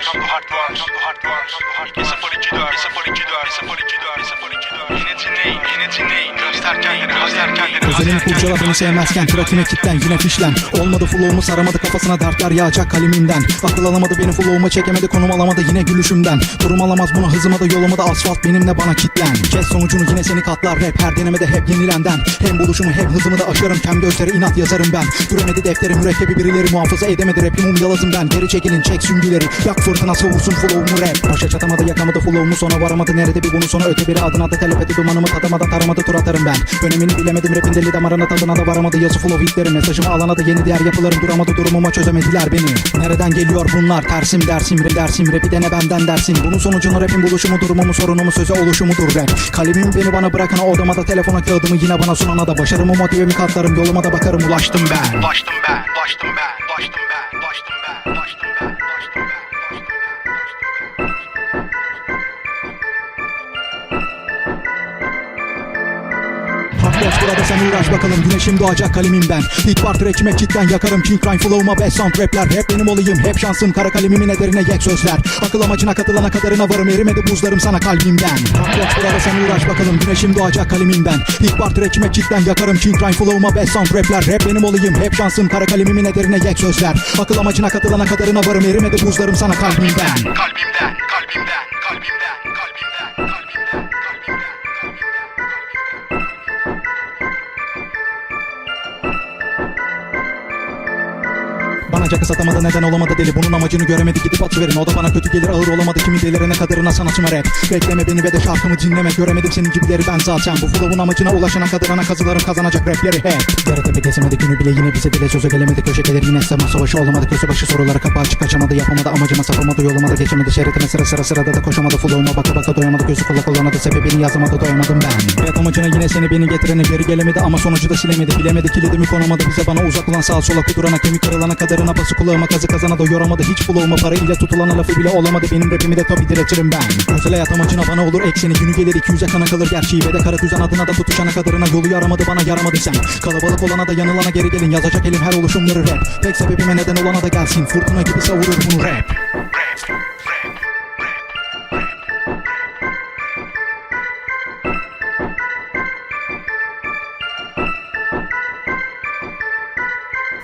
Esse é politidor, esse é politidor, esse é politidor. Özelini kurcala beni sevmezken Trakine kitlen yine fişlen. Olmadı flow'umu saramadı kafasına dertler yağacak kalemimden Akıl alamadı beni flow'uma çekemedi konum alamadı yine gülüşümden. Durum alamaz buna hızıma da yoluma da asfalt benimle bana kitlen. Kes sonucunu yine seni katlar rap her denemede hep yenilenden. Hem buluşumu hem hızımı da aşarım kem gözlere inat yazarım ben. Göremedi defteri mürekkebi birileri muhafaza edemedi rapim um yalazım ben Geri çekilin çek süngüleri yak fırtına savursun flow'umu rap. Başa çatamadı yakamadı flow'umu sona varamadı. Nerede bir bunu sona öte biri. Adına da telepeti dumanımı tadamadı taramadı tur atarım ben. Önemini bilemedim rapin deli damarına tadına da varamadı. Yazı flow hitlerim Mesajımı alana da yeni diğer yapılarım duramadı. Durumuma çözemediler beni. Nereden geliyor bunlar? Tersim dersim rap dersim. Rapi dene benden dersin. Bunun sonucunu rapin buluşumu durumumu sorunumu söze oluşumudur rap. Kalemim beni bana bırakana odama da telefona kağıdımı yine bana sunana da Başarımı motivemi katlarım. Yoluma da bakarım. Ulaştım ben. Baştım ben, baştım ben, baştım ben, baştım ben, baştım ben, baştım ben, burada sen uğraş bakalım? Güneşim doğacak kalemim ben. Hit var trackime cidden yakarım. King Rhyme flow'uma best sound rapler. Hep benim olayım hep şansım. Kara kalemimin ederine yek sözler. Akıl amacına katılana kadarına varım. Erimedi buzlarım sana kalbimden. Burada sen uğraş bakalım? Güneşim doğacak kalemimden Hit var trackime cidden yakarım. King Rhyme flow'uma best sound rapler. Hep benim olayım hep şansım. Kara kalemimin ederine yek sözler. Akıl amacına katılana kadarına varım. Erimedi buzlarım sana kalbimden, kalbimden, Bana satamadı neden olamadı deli? Bunun amacını göremedi gidip atıverin O da bana kötü gelir ağır olamadı. Kimin delirene kadarına sanatçıma rap Bekleme beni ve de şarkımı dinleme. Göremedim senin gibileri ben zaten Bu. Flow'un amacına ulaşana kadarına kazılarım kazanacak rapleri. Hep Yaratepe kesemedi günü bile yine bize bile söze gelemedi. Köşe gelir yine sema savaşı olamadı. Köse başı sorulara kapı açık açamadı Yapamadı amacıma sapamadı yoluma da geçemedi Şeritime sıra sıra sırada da koşamadı. Flow'uma baka baka doyamadı. Gözü kulak olana da sebebini yazamadı. Doyamadım ben. Hayat amacına yine seni beni getirene geri gelemedi. Ama sonucu da silemedi. Bilemedi kilidimi konamadı. Bize bana uzak olan sağ sola kudurana Kemik kırılana kadarına bası kulağıma kazı kazana da yoramadı Hiç flow'uma para ile tutulana lafı bile olamadı. Benim rapimi de tabi diretirim ben. Özel hayat amacına bana olur ekseni Günü gelir 200'e kana kalır gerçeği. Ve de kara düzen adına da tutuşana kadarına Yolu yaramadı bana yaramadı sen. Kalabalık olana da yanılana geri gelin. Yazacak elim her oluşumları rap. Tek sebebime neden olana da gelsin. Fırtına gibi savurur bunu rap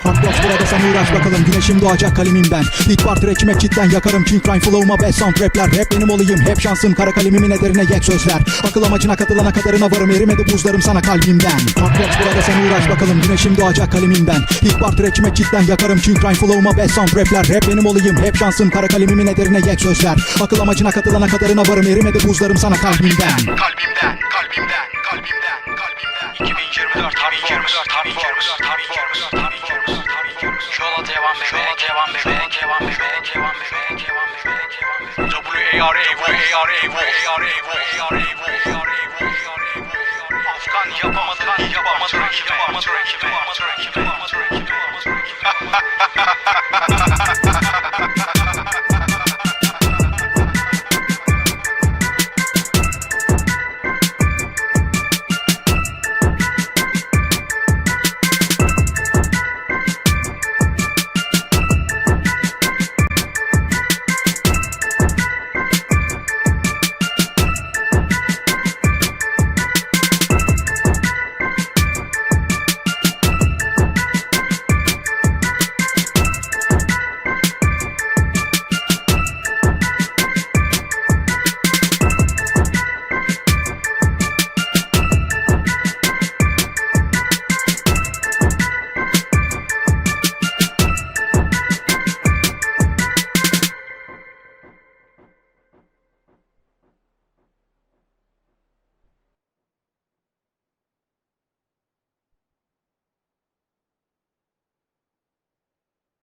Haklos burada sen uğraş bakalım. Güneşim doğacak kalemimden Hit var trackime cidden yakarım. King Rhyme flow'uma best sound rapler. Hep benim olayım hep şansım. Kara kalemimin ederine yek sözler. Akıl amacına katılana kadarına varım. Erimedi buzlarım sana kalbimden. Haklos burada sen uğraş bakalım. Güneşim doğacak kalemimden Hit var trackime cidden yakarım. King Rhyme flow'uma best sound rapler. Hep benim olayım hep şansım. Kara kalemimin ederine yek sözler. Akıl amacına katılana kadarına varım. Erimedi buzlarım sana kalbimden. Kalbimden, kalbimden, kalbimden, kalbimden. 2024, 2024, 2024, 2024, 2024. bebe. W-A-R-A, W-A-R-A, W-A-R-A, W-A-R-A, W-A-R-A, W-A-R-A. Afgan yapamadı, yapamadı, yapamadı, yapamadı, yapamadı, yapamadı, yapamadı.